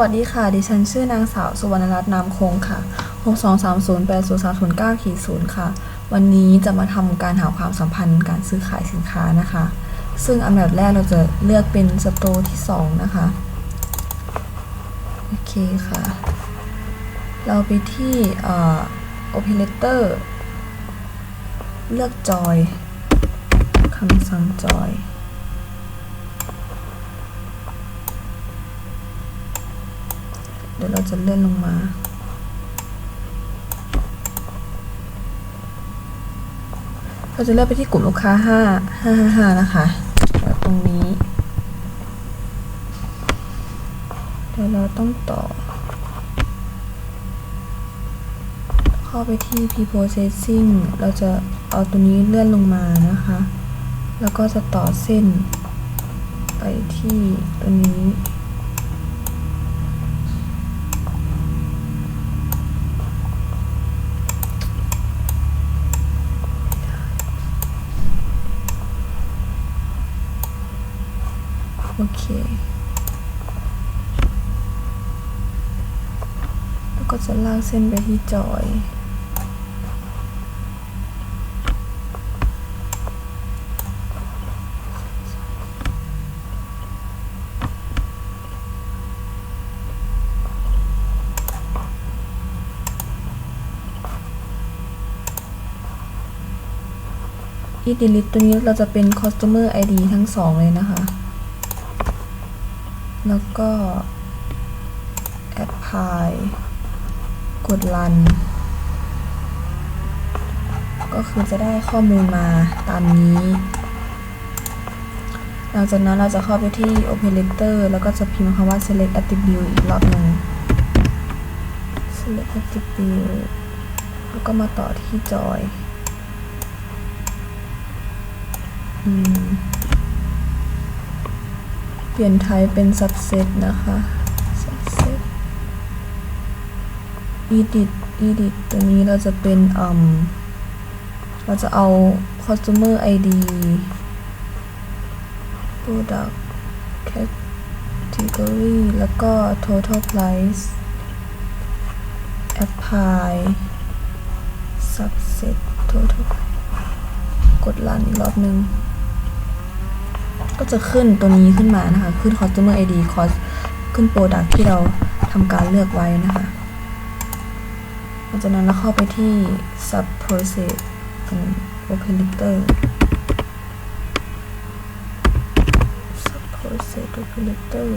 วัสดีค่ะ ดิฉันชื่อนางสาวสุวรรณรัตน์นามคงค่ะ 623080309ขีด0ค่ะ วันนี้จะมาทำการหาความสัมพันธ์การซื้อขายสินค้านะคะ ซึ่งอันดับแรกเราจะเลือกเป็นสโตร์ที่ 2 นะคะ โอเคค่ะ เราไปที่เอ่อ operator เลือกจอยคำสั่งจอย เดี๋ยวเรา จะเลื่อนลงมา เราจะเลื่อนไปที่กลุ่มลูกค้า 5 555 นะคะตรงนี้เดี๋ยวเราต้องต่อ เข้าไปที่ pre-processing เราจะเอาตัวนี้เลื่อนลงมานะคะ แล้วก็จะต่อเส้นไปที่ตัวนี้ โอเคแล้วก็จะลากเส้นไปที่จอยอีดิลิตตัวนี้เราจะเป็น customer ID ทั้งสองเลยนะคะ แล้วก็ apply กด run ก็คือจะได้ข้อมูลมาตามนี้ หลังจากนั้นเราจะเข้าไปที่ operator แล้วก็จะพิมพ์คำว่า select attribute อีกรอบหนึ่ง select attribute แล้วก็มาต่อที่จอยอืม เปลี่ยนไทป์เป็น subset นะคะ subset edit edit ตัวนี้เราจะเป็นอืมเราจะเอา customer ID product category แล้วก็ total price apply subset total กด run อีกรอบหนึ่ง ก็จะขึ้นตัวนี้ขึ้นมานะคะ ขึ้น customer ID cost ขึ้น product ที่เราทำการเลือกไว้นะคะหลังจากนั้นเราเข้าไปที่ sub process เป็น operator sub process operator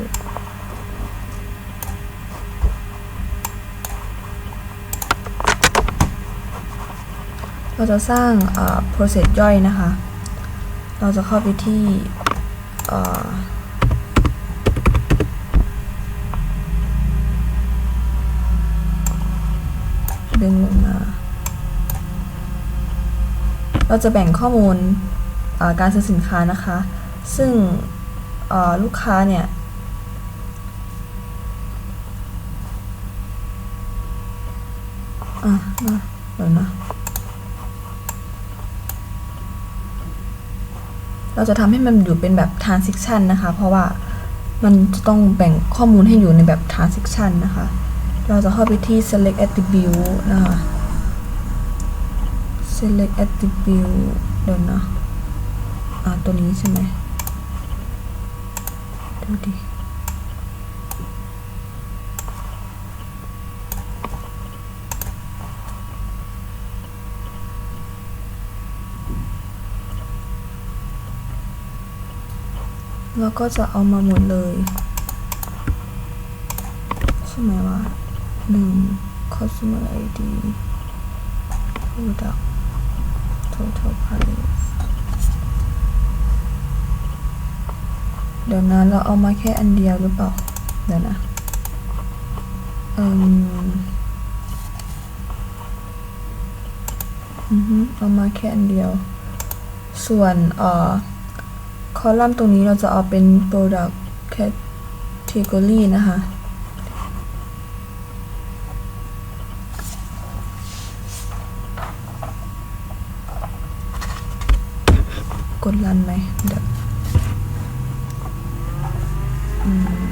เราจะสร้าง process ย่อยนะคะ เราจะเข้าไปที่ ดึงลงมา เราจะแบ่งข้อมูลการซื้อสินค้านะคะ ซึ่งลูกค้าเนี่ยอะเดี๋ยวนะ เราจะทำให้มันอยู่เป็นแบบ transition นะคะ เพราะว่ามันจะต้องแบ่งข้อมูลให้อยู่ในแบบ transition นะคะ เราจะเข้าไปที่ select attribute นะคะ select attribute เดี๋ยวนะ อ่าตัวนี้ใช่ไหมดูดิ แล้วก็จะเอามาหมดเลย ใช่ไหมวะหนึ่ง customer ID product total price เดี๋ยวนะเราเอามาแค่อันเดียวหรือเปล่า เดี๋ยวนะเอืมอือฮึเอามาแค่อันเดียว ส่วนเอ่อ อลัมน์ตรงนี้เราจะเอาเป็น product category นะคะ กดรันไหมเดี๋ยวอืม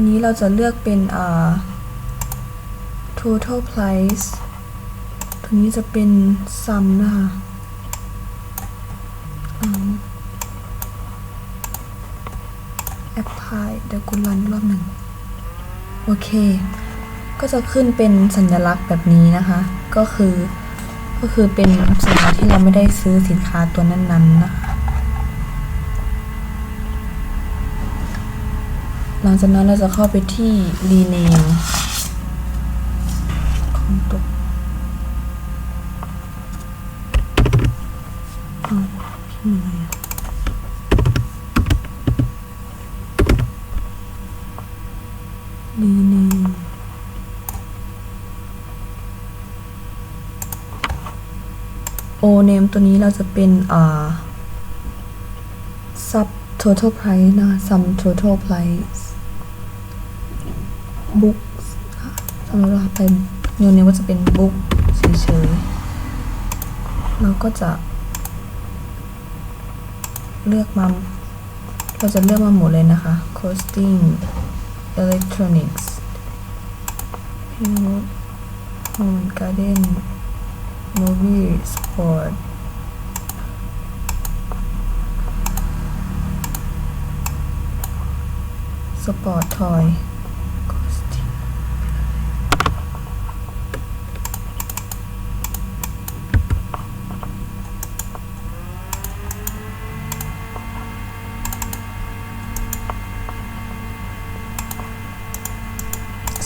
ตัวนี้เราจะเลือกเป็นอ่า total price ตัวนี้จะเป็น sum นะคะอืม apply เดี๋ยวกูรันอีกรอบหนึ่ง โอเค ก็จะขึ้นเป็นสัญลักษณ์แบบนี้นะคะ ก็คือ ก็คือเป็นสัญลักษณ์ที่เราไม่ได้ซื้อสินค้าตัวนั้นๆนะคะ หลังจากนั้นเราจะเข้าไปที่ rename ของตัวอ้าวพิมพ์อะไรอะ rename โอ name ตัวนี้เราจะเป็นอ่า total price นะ sum total price books สำหรับเราเป็นโยนเนมก็จะเป็น book เฉยๆเราก็จะเลือกมา เราจะเลือกมาหมดเลยนะคะ costing electronics Home home garden movie sport สปอร์ตทอย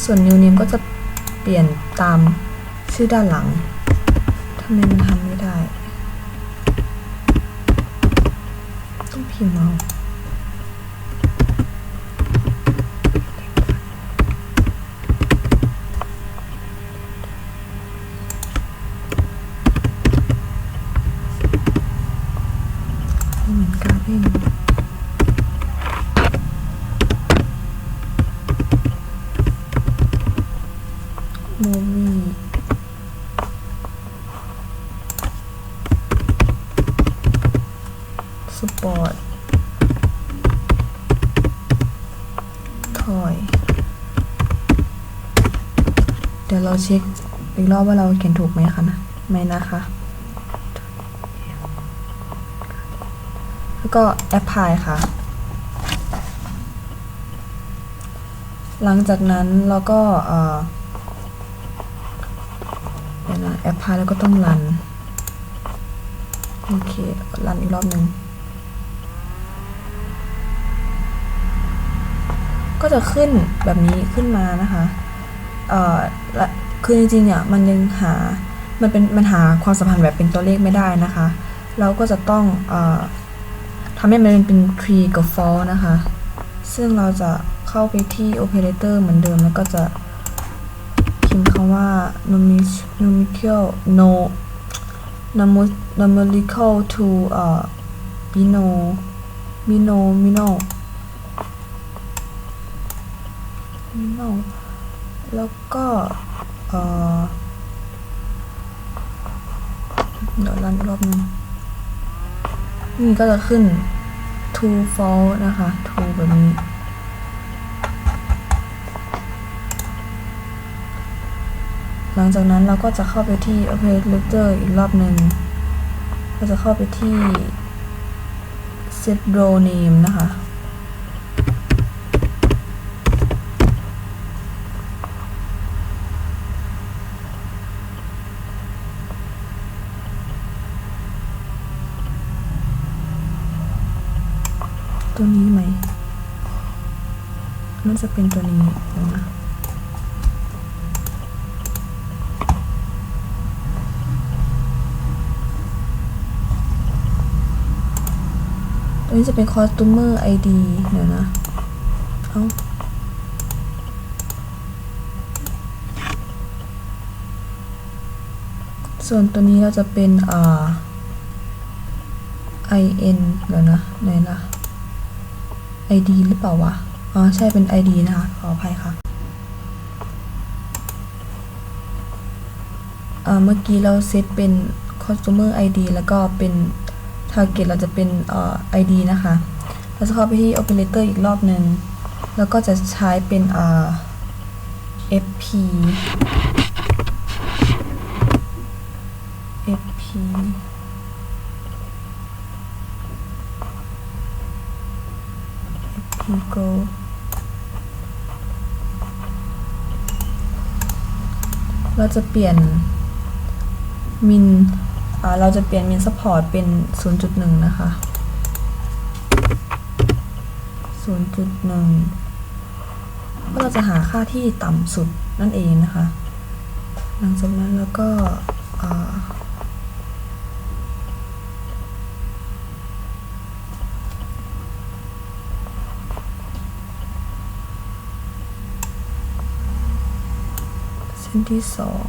ส่วน new name ก็จะเปลี่ยนตามชื่อด้านหลัง ทำไมมันทำไม่ได้ ต้องพิมพ์เอา เหมือนการเล่น มูวี่ สปอร์ตทอย เดี๋ยวเราเช็คอีกรอบว่าเราเขียนถูกไหมคะนะ ไม่นะคะ แล้วก็แอปพลายค่ะ หลังจากนั้นเราก็เอ่อเดี๋ยวนะแอปพลายแล้วก็ต้องรัน โอเค รันอีกรอบหนึ่ง ก็จะขึ้นแบบนี้ขึ้นมานะคะเอ่อและคือจริงๆอะมันยังหา มันเป็นมันหาความสัมพันธ์แบบเป็นตัวเลขไม่ได้นะคะ เราก็จะต้องเอ่อทำให้มันเป็น tree กับ for นะคะ ซึ่งเราจะเข้าไปที่ operator เหมือนเดิมแล้วก็จะพิมพ์คำว่า numis- numerical no n u m n u m e r i c a l to เอ่อ bino bino bino bino แล้วก็เดี๋ยวรันรอบหนึงนี่ก็จะขึ้น to fall นะคะ to แบบนี้หลังจากนั้นเราก็จะเข้าไปที่ operator อีกรอบหนึ่งเราจะเข้าไปที่ set row name นะคะ ตัวนี้ไหมน่าจะเป็นตัวนี้เดี๋ยนะตัวนี้จะเป็น customer ID เดี๋ยวนะ เอ้าส่วนตัวนี้เราจะเป็นอ่า IN เดี๋ยวนะไหนล่ะ ID หรือเปล่าวะ อ๋อ ใช่เป็น ID นะคะ ขออภัยค่ะเมื่อกี้เราเซตเป็น customer ID แล้วก็เป็น target เราจะเป็นเอ่อ ID นะคะ เราจะเข้าไปที่ operator อีกรอบหนึ่ง แล้วก็จะใช้เป็นอ่า fp fp fp go เราจะเปลี่ยนมินเราจะเปลี่ยนมินซัพพอร์ตเป็น 0.1 นะคะ 0.1 ก็เราจะหาค่าที่ต่ำสุดนั่นเองนะคะ หลังจากนั้นแล้วก็ ส้นที่สอง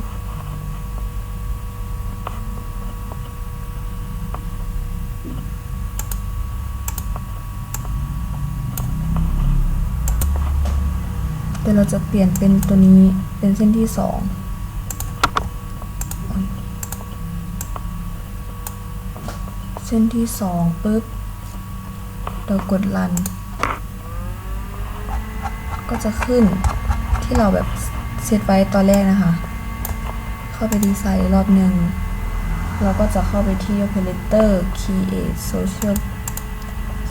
เดี๋ยวเราจะเปลี่ยนเป็นตัวนี้เป็นเส้นที่สองเส้นที่สองปุ๊บ เรากดรัน ก็จะขึ้นที่เราแบบ เซตไว้ตอนแรกนะคะ เข้าไปดีไซน์รอบหนึ่งเราก็จะเข้าไปที่ operator create social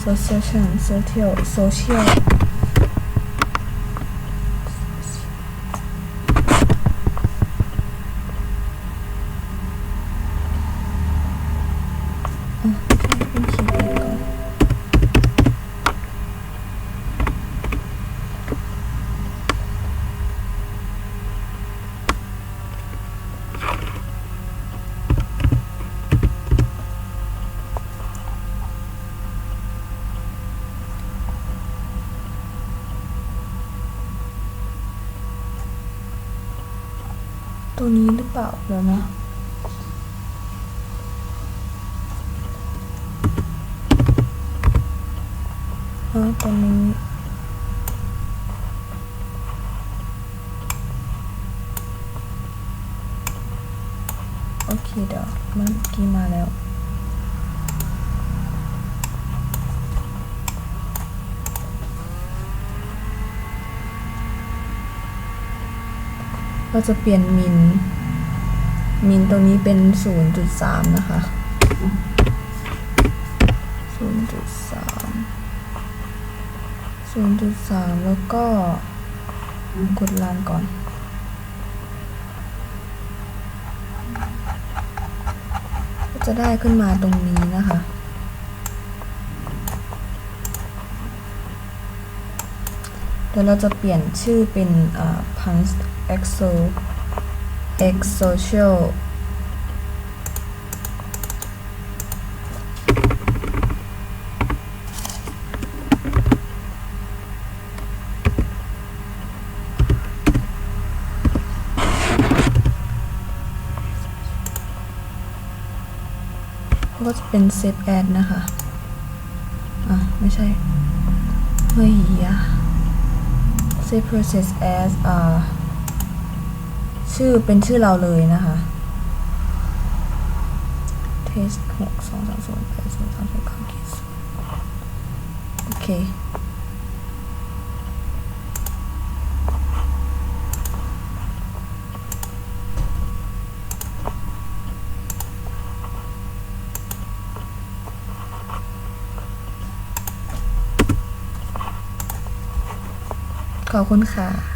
social social social อ๋อไม่ใช่เป็น create ก่อน ตัวนี้หรือเปล่าเดี๋ยวนะอ๋อตัวนี้โอเคเดี๋ยวมันเมื่อกี้มาแล้ว เราจะเปลี่ยนมินมินตัวนี้เป็น 0.3 นะคะ 0.3 0.3 แล้วก็กดรันก่อนก็จะได้ขึ้นมาตรงนี้นะคะ เดี๋ยวเราจะเปลี่ยนชื่อเป็นอ่า punch exo x social ก็จะเป็น save ad นะคะ อะ ไม่ใช่ เฮ้ยอะ save process as อ่า ชื่อเป็นชื่อเราเลยนะคะ test หกสองสามศูนย์แปดศูนย์สามศูนย์เก้าขีดศูนย์โอเคขอบคุณค่ะ